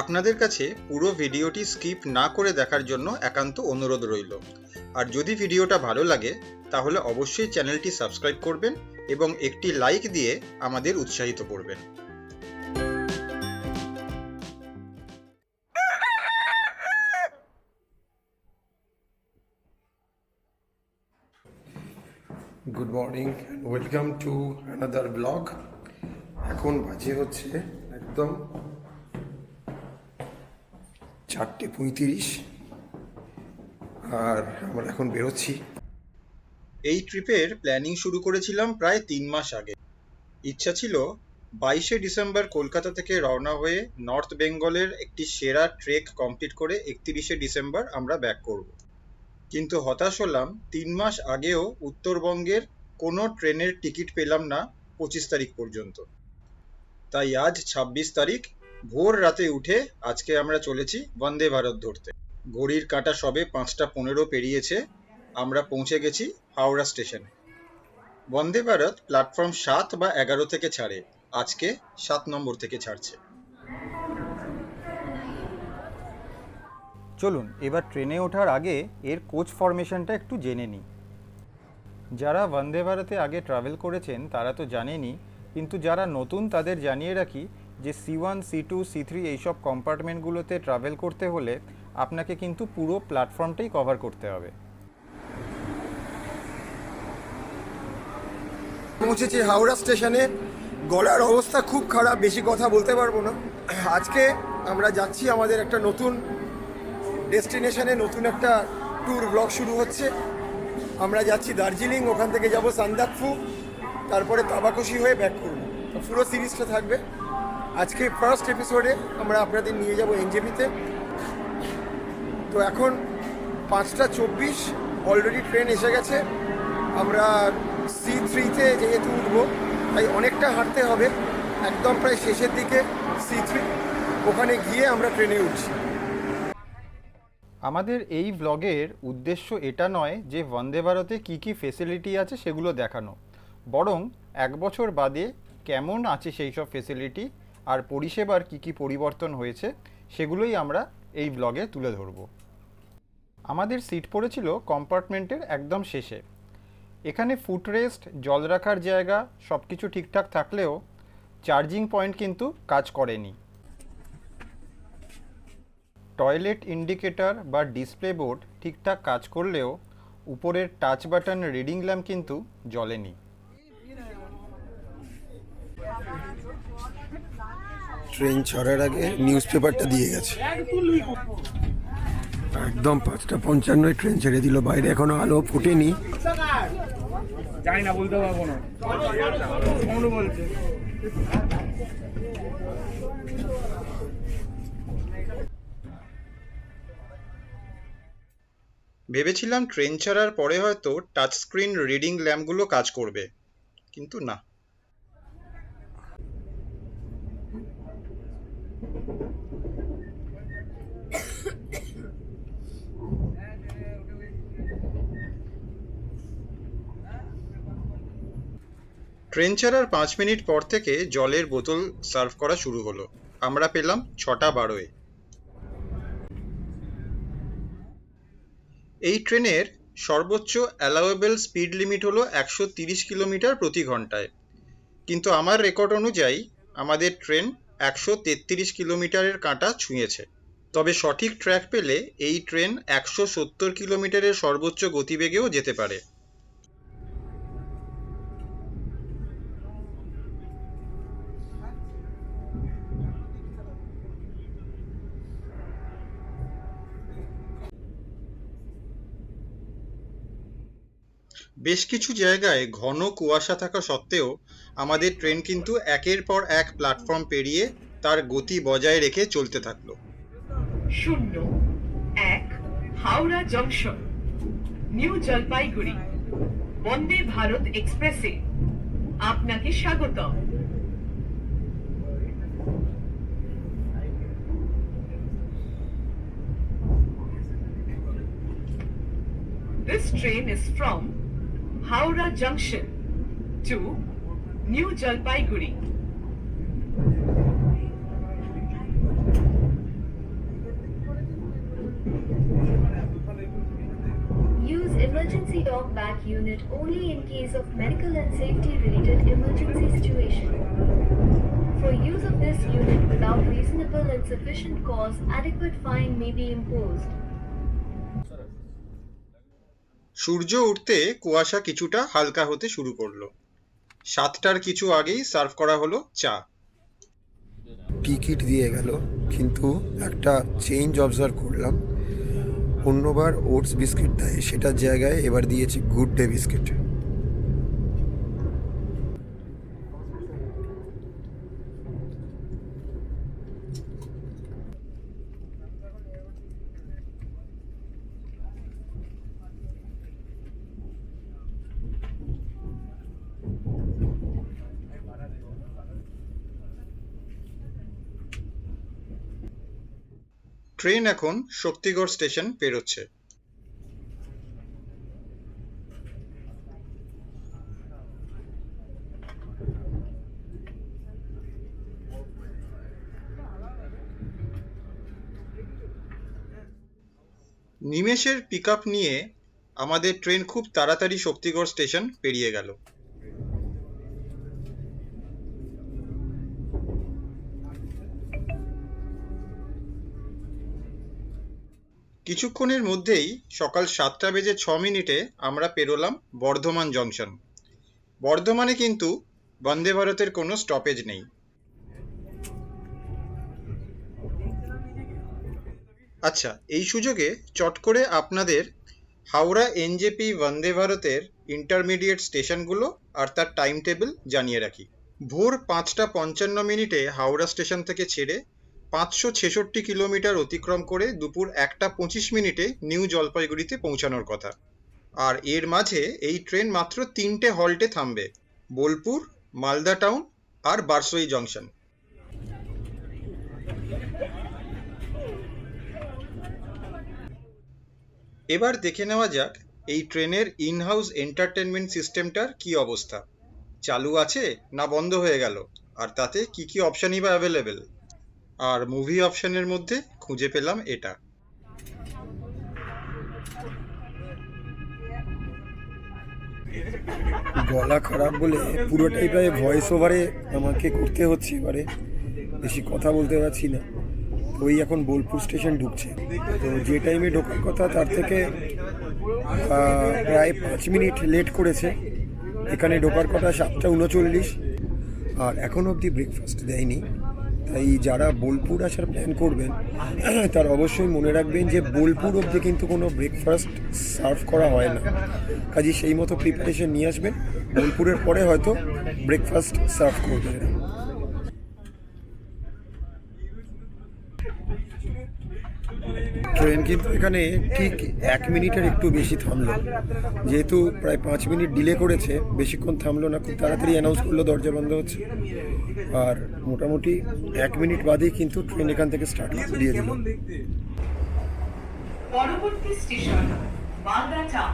আপনাদের কাছে পুরো ভিডিওটি স্কিপ না করে দেখার জন্য একান্ত অনুরোধ রইল। আর যদি ভিডিওটা ভালো লাগে, তাহলে অবশ্যই চ্যানেলটি সাবস্ক্রাইব করবেন এবং একটি লাইক দিয়ে আমাদের উৎসাহিত করবেন। Good morning welcome to another blog এখন বাজে হচ্ছে একদম চারটে পঁয়ত্রিশ। আর আমরা এখন বেরোচ্ছি। এই ট্রিপের প্ল্যানিং শুরু করেছিলাম প্রায় তিন মাস আগে। ইচ্ছা ছিল বাইশে ডিসেম্বর কলকাতা থেকে রওনা হয়ে নর্থ বেঙ্গলের একটি সেরা ট্রেক কমপ্লিট করে একত্রিশে ডিসেম্বর আমরা ব্যাক করব। কিন্তু হতাশ হলাম, তিন মাস আগেও উত্তরবঙ্গের কোনো ট্রেনের টিকিট পেলাম না পঁচিশ তারিখ পর্যন্ত। তাই আজ ছাব্বিশ তারিখ ভোর রাতে উঠে আজকে আমরা চলেছি বন্দে ভারত ধরতে। ঘড়ির কাঁটা সবে পাঁচটা পনেরো পেরিয়েছে, আমরা পৌঁছে গেছি হাওড়া স্টেশনে। বন্দে ভারত প্ল্যাটফর্ম সাত বা এগারো থেকে ছাড়ে, আজকে সাত নম্বর থেকে ছাড়ছে। চলুন, এবার ট্রেনে ওঠার আগে এর কোচ ফরমেশনটা একটু জেনে নিই। যারা বন্দে ভারতে আগে ট্রাভেল করেছেন, তারা তো জানেনই, কিন্তু যারা নতুন তাদের জানিয়ে রাখি যে C one C two C three এইসব কম্পার্টমেন্টগুলোতে ট্রাভেল করতে হলে আপনাকে কিন্তু পুরো প্ল্যাটফর্মটাই কভার করতে হবে। পৌঁছেছি হাওড়া স্টেশনে। গলার অবস্থা খুব খারাপ, বেশি কথা বলতে পারব না। আজকে আমরা যাচ্ছি আমাদের একটা নতুন ডেস্টিনেশনে, নতুন একটা ট্যুর ব্লগ শুরু হচ্ছে। আমরা যাচ্ছি দার্জিলিং, ওখান থেকে যাব সান্দাকফু, তারপরে তাবাকশি হয়ে ব্যাক করব। পুরো সিরিজটা থাকবে। আজকে ফার্স্ট এপিসোডে আমরা আপনাদের নিয়ে যাব এনজেপিতে। তো এখন পাঁচটা চব্বিশ অলরেডি ট্রেন এসে গেছে। আমরা সি থ্রিতে যেহেতু উঠবো, তাই অনেকটা হাঁটতে হবে। একদম প্রায় শেষের দিকে সি থ্রি ওখানে গিয়ে আমরা ট্রেনে উঠছি। আমাদের এই ব্লগের উদ্দেশ্য এটা নয় যে বন্দে ভারতে কী কী ফেসিলিটি আছে সেগুলো দেখানো। বরং এক বছর বাদে কেমন আছে সেই সব ফেসিলিটি আর পরিষেবার কী কী পরিবর্তন হয়েছে সেগুলোই আমরা এই ব্লগে তুলে ধরব। আমাদের সিট পড়েছিল কম্পার্টমেন্টের একদম শেষে। এখানে ফুট রেস্ট জল রাখার জায়গা সব কিছু ঠিকঠাক থাকলেও চার্জিং পয়েন্ট কিন্তু কাজ করেনি। টয়লেট ইন্ডিকেটর বা ডিসপ্লে বোর্ড ঠিকঠাক কাজ করলেও উপরের টাচ বাটন রিডিং ল্যাম্প কিন্তু জ্বলেনি। ট্রেন ছাড়ার আগে নিউজ পেপারটা দিয়ে গেছে। একদম পাঁচটা পঞ্চান্নয় ট্রেন ছেড়ে দিল, বাইরে এখনও আলো ফুটেনি। ভেবেছিলাম ট্রেন ছাড়ার পরে হয়তো টাচ স্ক্রিন রিডিং ল্যাম্পগুলো কাজ করবে, কিন্তু না। ট্রেন ছাড়ার পাঁচ মিনিট পর থেকে জলের বোতল সার্ভ করা শুরু হলো। আমরা পেলাম ছটা বারোয়। এই ট্রেনের সর্বোচ্চ অ্যালাওয়েবল স্পিড লিমিট হলো একশো তিরিশ কিলোমিটার প্রতি ঘন্টায়। কিন্তু আমার রেকর্ড অনুযায়ী আমাদের ট্রেন একশো তেত্রিশ কিলোমিটারের কাঁটা ছুঁয়েছে। তবে সঠিক ট্র্যাক পেলে এই ট্রেন একশো সত্তর কিলোমিটারের সর্বোচ্চ গতিবেগেও যেতে পারে। বেশ কিছু জায়গায় ঘন কুয়াশা থাকা সত্ত্বেও আমাদের ট্রেন কিন্তু একের পর এক প্ল্যাটফর্ম পেরিয়ে তার গতি বজায় রেখে চলতে থাকল। শূন্য, এক, হাওড়া জংশন, নিউ জলপাইগুড়ি, বন্দে ভারত এক্সপ্রেসে। আপনাকে স্বাগতম। This train is from Howrah Junction to New Jalpaiguri. Use emergency dog back unit only in case of medical and safety related emergency situation. For use of this unit without reasonable and sufficient cause, adequate fine may be imposed. সূর্য উঠতে কুয়াশা কিছুটা হালকা হতে শুরু করল। সাতটার কিছু আগেই সার্ভ করা হলো চা। টিকিট দিয়ে গেল, কিন্তু একটা চেঞ্জ অবজার্ভ করলাম। অন্যবার ওটস বিস্কিট দেয়, সেটার জায়গায় এবার দিয়েছে গুড ডে বিস্কিট। ট্রেন এখন শক্তিগড় স্টেশন পেরোচ্ছে। নিমেষের পিক নিয়ে আমাদের ট্রেন খুব তাড়াতাড়ি শক্তিগড় স্টেশন পেরিয়ে গেল। কিছুক্ষণের মধ্যেই সকাল সাতটা বেজে ছ মিনিটে আমরা পেরোলাম বর্ধমান জংশন। বর্ধমানে কিন্তু বন্দে ভারতের কোনো স্টপেজ নেই। আচ্ছা এই সুযোগে চট করে আপনাদের হাওড়া এনজেপি বন্দে ভারতের ইন্টারমিডিয়েট স্টেশনগুলো আর তার টাইম টেবিল জানিয়ে রাখি। ভোর পাঁচটা পঞ্চান্ন মিনিটে হাওড়া স্টেশন থেকে ছেড়ে পাঁচশো ছেষট্টি কিলোমিটার অতিক্রম করে দুপুর একটা পঁচিশ মিনিটে নিউ জলপাইগুড়িতে পৌঁছানোর কথা। আর এর মাঝে এই ট্রেন মাত্র তিনটে হল্টে থামবে, বোলপুর, মালদা টাউন আর বারসই জংশন। এবার দেখে নেওয়া যাক এই ট্রেনের ইন হাউস এন্টারটেনমেন্ট সিস্টেমটার কি অবস্থা। চালু আছে না বন্ধ হয়ে গেল? আর তাতে কি কি অপশানই বা অ্যাভেলেবেল? আর মুভি অপশনের মধ্যে খুঁজে পেলাম এটা। গলা খারাপ বলে পুরোটাই প্রায় ভয়েস ওভারে আমাকে করতে হচ্ছে এবারে। বেশি কথা বলতে পারছি না। ওই এখন বোলপুর স্টেশন ঢুকছে। তো যে টাইমে ঢোকার কথা তার থেকে প্রায় পাঁচ মিনিট লেট করেছে। এখানে ঢোকার কথা সাতটা উনচল্লিশ। আর এখন অবধি ব্রেকফাস্ট দেয়নি। তাই যারা বোলপুর আসার প্ল্যান করবেন, তার অবশ্যই মনে রাখবেন যে বোলপুর অবধি কিন্তু কোনো ব্রেকফাস্ট সার্ভ করা হয় না। কাজে সেই মতো প্রিপারেশন নিয়ে আসবেন। বোলপুরের পরে হয়তো ব্রেকফাস্ট সার্ভ করবে ট্রেন কিন্তু এখানে ঠিক এক মিনিটের একটু বেশি থামলো। যেহেতু প্রায় পাঁচ মিনিট ডিলে করেছে, বেশিক্ষণ থামলো না, খুব তাড়াতাড়ি অ্যানাউন্স করল, দরজা বন্ধ হচ্ছে। আর মোটামুটি এক মিনিট বাদেই কিন্তু ট্রেন এখান থেকে স্টার্ট দিয়ে দিল। পরবর্তী স্টেশন মালদা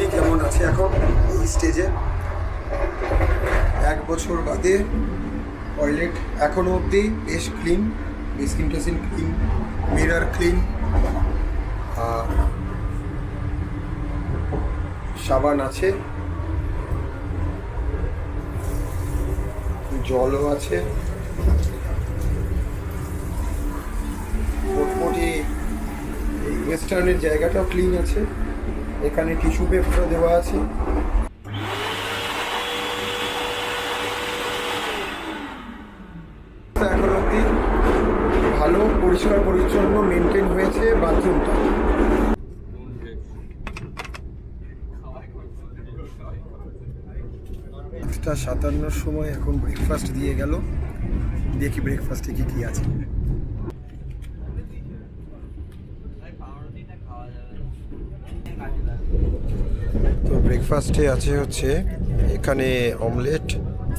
ভেতরে কেমন আছে এখন এই স্টেজে এক বছর বাদে টয়লেট এখনও অবধি বেশ ক্লিন বেসিন টেসিন ক্লিন মিরার ক্লিন সাবান আছে, জলও আছে, মোটামুটি ওয়েস্টার্নের জায়গাটাও ক্লিন আছে। এখানে টিস্যু পেপারও দেওয়া আছে। এখন অব্দি ভালো, পরিষ্কার, পরিচ্ছন্ন মেনটেন হয়েছে বাথরুমটা। সাতান্নর সময় এখন ব্রেকফাস্ট দিয়ে গেল। দেখি ব্রেকফাস্টে কি কি আছে তো ব্রেকফাস্টে আছে হচ্ছে এখানে অমলেট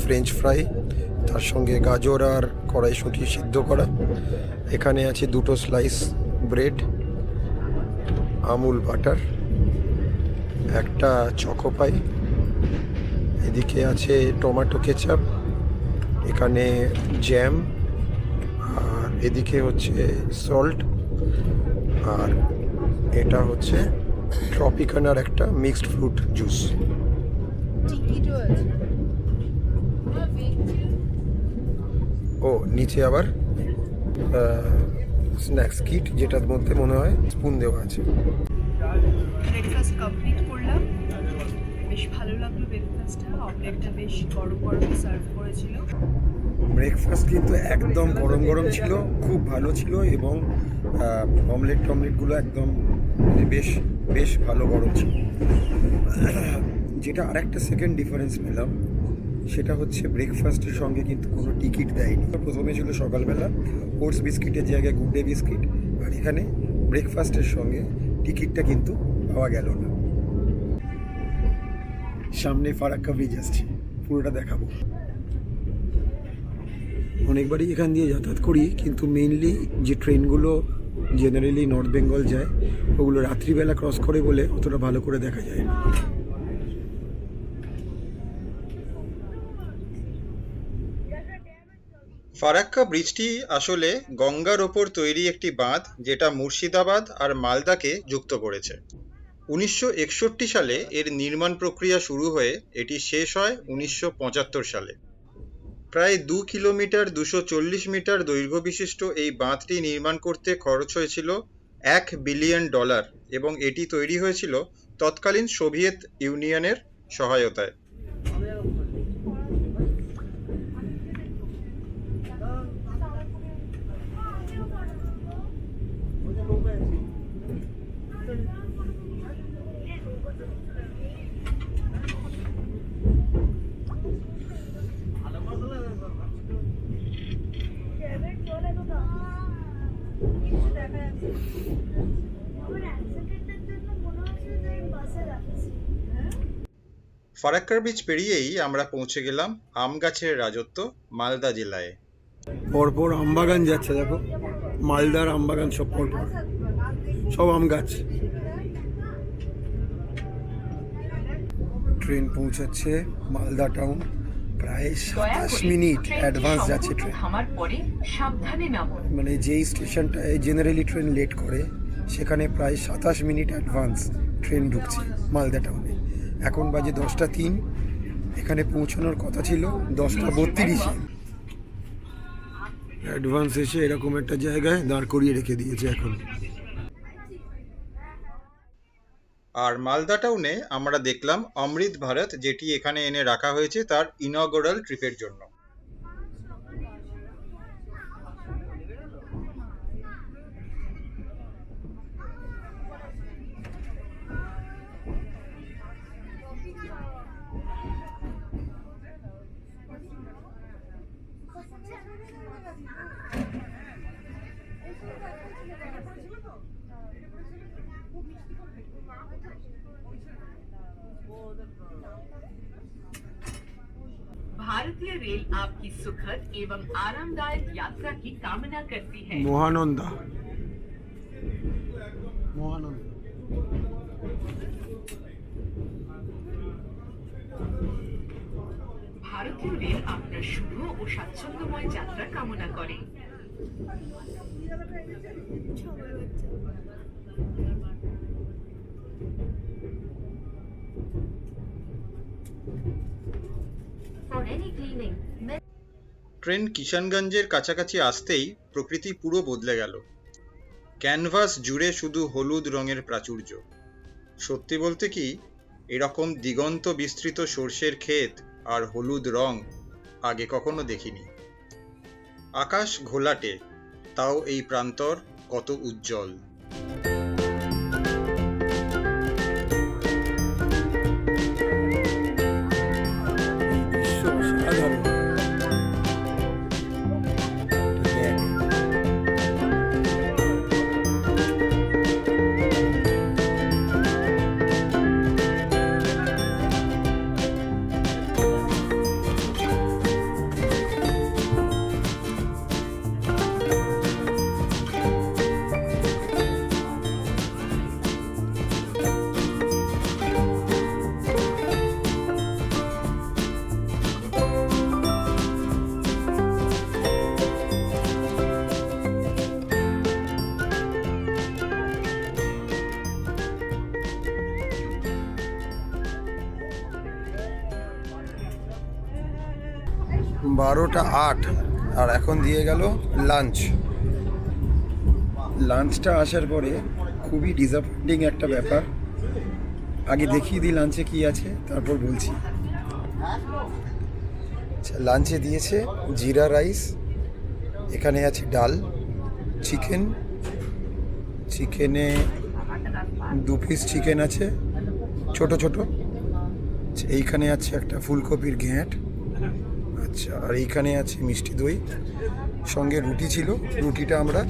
ফ্রেঞ্চ ফ্রাই তার সঙ্গে গাজর আর কড়াইশুঁটি সিদ্ধ করা। এখানে আছে দুটো স্লাইস ব্রেড আমুল বাটার, একটা চকো পাই এদিকে আছে টমেটো কেচাপ এখানে জ্যাম আর এদিকে হচ্ছে সল্ট আর এটা হচ্ছে ট্রপিকানার একটা মিক্সড ফ্রুট জুস ও নিচে আবার স্ন্যাক্স কিট যেটার মধ্যে মনে হয় স্পুন দেওয়া আছে। ব্রেকফাস্ট কমপ্লিট করলাম। বেশ ভালো লাগল ব্রেকফাস্টটা অমলেটটা বেশ গরম গরম সার্ভ করেছিল। ব্রেকফাস্ট কিন্তু একদম গরম গরম ছিল খুব ভালো ছিল এবং অমলেট টমলেটগুলো একদম মানে বেশ বেশ ভালো গরম ছিল। যেটা আরেকটা সেকেন্ড ডিফারেন্স পেলাম, সেটা হচ্ছে ব্রেকফাস্টের সঙ্গে কিন্তু কোনো টিকিট দেয়নি। প্রথমে ছিল সকালবেলা ওটস বিস্কিটের জায়গায় গুড ডে বিস্কিট আর এখানে ব্রেকফাস্টের সঙ্গে টিকিটটা কিন্তু পাওয়া গেল না। সামনে ফারাক্কা ব্রিজ আসছে, পুরোটা দেখাবো। অনেকবারই এখান দিয়ে যাতায়াত করি, কিন্তু মেইনলি যে ট্রেনগুলো জেনারেলি নর্থ বেঙ্গল যায়, ওগুলো রাত্রিবেলা ক্রস করে বলে অতটা ভালো করে দেখা যায় না। ফারাক্কা ব্রিজটি আসলে গঙ্গার ওপর তৈরি একটি বাঁধ, যেটা মুর্শিদাবাদ আর মালদাকে যুক্ত করেছে। উনিশশো একষট্টি সালে এর নির্মাণ প্রক্রিয়া শুরু হয়ে এটি শেষ হয় উনিশশো পঁচাত্তর সালে। প্রায় দু কিলোমিটার দুশো চল্লিশ মিটার দৈর্ঘ্য বিশিষ্ট এই বাঁধটি নির্মাণ করতে খরচ হয়েছিল এক বিলিয়ন ডলার এবং এটি তৈরি হয়েছিল তৎকালীন সোভিয়েত ইউনিয়নের সহায়তায়। ফারাক্কার ব্রিজ পেরিয়েই আমরা পৌঁছে গেলাম আম গাছের রাজত্ব মালদা জেলায়। পরপর আমবাগান যাচ্ছে, দেখো। মালদার আমবাগান সব পরপর। সব আম গাছ। ট্রেন পৌঁছাচ্ছে মালদা টাউন প্রায় সাতাশ মিনিট অ্যাডভান্স যাচ্ছে ট্রেন। মানে যেই স্টেশনটায় জেনারেলি ট্রেন লেট করে সেখানে প্রায় সাতাশ মিনিট অ্যাডভান্স ট্রেন ঢুকছে মালদা টাউনে এখন বাজে দশটা তিন এখানে পৌঁছানোর কথা ছিল দশটা বত্রিশে। অ্যাডভান্স এসে এরকম একটা জায়গায় দাঁড় করিয়ে রেখে দিয়েছে এখন। আর মালদা টাউনে আমরা দেখলাম অমৃত ভারত, যেটি এখানে এনে রাখা হয়েছে তার ইনগোরাল ট্রিপের জন্য। भारतीय रेल आपकी सुखद एवं आरामदायक यात्रा की कामना करती है মহানন্দা মহানন্দা ভারতীয় রেল আপনার শুভ ও স্বাচ্ছন্দ্যময় যাত্রা কামনা করে ট্রেন কিষানগঞ্জের কাছাকাছি আসতেই প্রকৃতি পুরো বদলে গেল। ক্যানভাস জুড়ে শুধু হলুদ রঙের প্রাচুর্য। সত্যি বলতে কি, এরকম দিগন্ত বিস্তৃত সর্ষের ক্ষেত আর হলুদ রং আগে কখনো দেখিনি। আকাশ ঘোলাটে, তাও এই প্রান্তর কত উজ্জ্বল। বারোটা আট আর এখন দিয়ে গেল লাঞ্চ লাঞ্চটা আসার পরে খুবই ডিসঅ্যাপয়েন্টিং একটা ব্যাপার। আগে দেখিয়ে দিই লাঞ্চে কি আছে তারপর বলছি। আচ্ছা লাঞ্চে দিয়েছে জিরা রাইস এখানে আছে ডাল চিকেন চিকেনে দু পিস চিকেন আছে ছোট ছোট। আচ্ছা, এইখানে আছে একটা ফুলকপির ঘ্যাঁট। আচ্ছা আর এইখানে আছে মিষ্টি দই, সঙ্গে রুটি ছিল। রুটিটা আমরা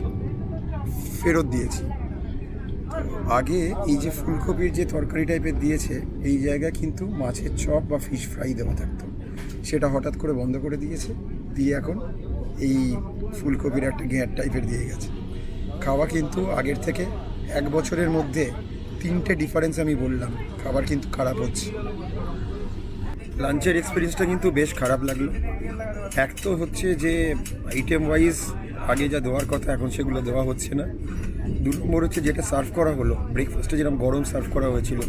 ফেরত দিয়েছি। আগে এই যে ফুলকপির যে তরকারি টাইপের দিয়েছে, এই জায়গায় কিন্তু মাছের চপ বা ফিশ ফ্রাই দেওয়া থাকতো। সেটা হঠাৎ করে বন্ধ করে দিয়েছে। দিয়ে এখন এই ফুলকপির একটা ঘ্যাঁট টাইপের দিয়ে গেছে। খাওয়া কিন্তু আগের থেকে এক বছরের মধ্যে তিনটে ডিফারেন্স আমি বললাম। খাবার কিন্তু খারাপ হচ্ছে। লাঞ্চের এক্সপিরিয়েন্সটা কিন্তু বেশ খারাপ লাগল। এক তো হচ্ছে যে আইটেম ওয়াইজ আগে যা দেওয়ার কথা, এখন সেগুলো দেওয়া হচ্ছে না। দু নম্বর হচ্ছে যেটা সার্ভ করা হলো ব্রেকফাস্টে যেরকম গরম সার্ভ করা হয়েছিল,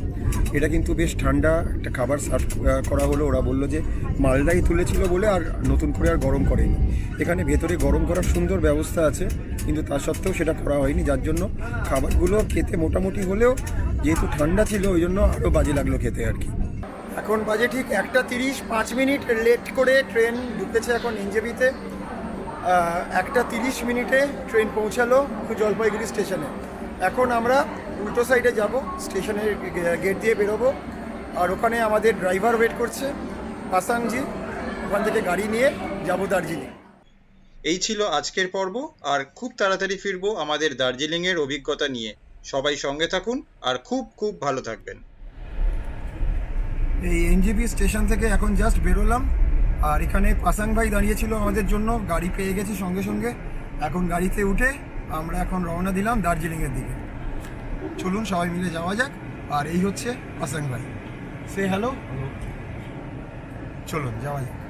এটা কিন্তু বেশ ঠান্ডা একটা খাবার সার্ভ করা হলো। ওরা বলল যে, মালদাই তুলেছিল বলে আর নতুন করে আর গরম করেনি। এখানে ভেতরে গরম করার সুন্দর ব্যবস্থা আছে, কিন্তু তা সত্ত্বেও সেটা করা হয়নি, যার জন্য খাবারগুলো খেতে মোটামুটি হলেও যেহেতু ঠান্ডা ছিল, ওই জন্য আরও বাজে লাগল খেতে আর কি। এখন বাজে ঠিক একটা তিরিশ, পাঁচ মিনিট লেট করে ট্রেন ঢুকেছে এখন এনজেবিতে একটা তিরিশ মিনিটে ট্রেন পৌঁছালো জলপাইগুড়ি স্টেশনে। এখন আমরা উল্টো সাইডে যাব, স্টেশনের গেট দিয়ে বেরোবো। আর ওখানে আমাদের ড্রাইভার ওয়েট করছে পাসাংজি ওখান থেকে গাড়ি নিয়ে যাব দার্জিলিং। এই ছিল আজকের পর্ব। আর খুব তাড়াতাড়ি ফিরবো আমাদের দার্জিলিংয়ের অভিজ্ঞতা নিয়ে। সবাই সঙ্গে থাকুন আর খুব খুব ভালো থাকবেন। এই এনজিপি স্টেশন থেকে এখন জাস্ট বেরোলাম। আর এখানে পাসাং ভাই দাঁড়িয়েছিল আমাদের জন্য গাড়ি পেয়ে গেছি সঙ্গে সঙ্গে। এখন গাড়িতে উঠে আমরা এখন রওনা দিলাম দার্জিলিংয়ের দিকে। চলুন সবাই মিলে যাওয়া যাক। আর এই হচ্ছে পাসাং ভাই। সে হ্যালো চলুন যাওয়া যাক।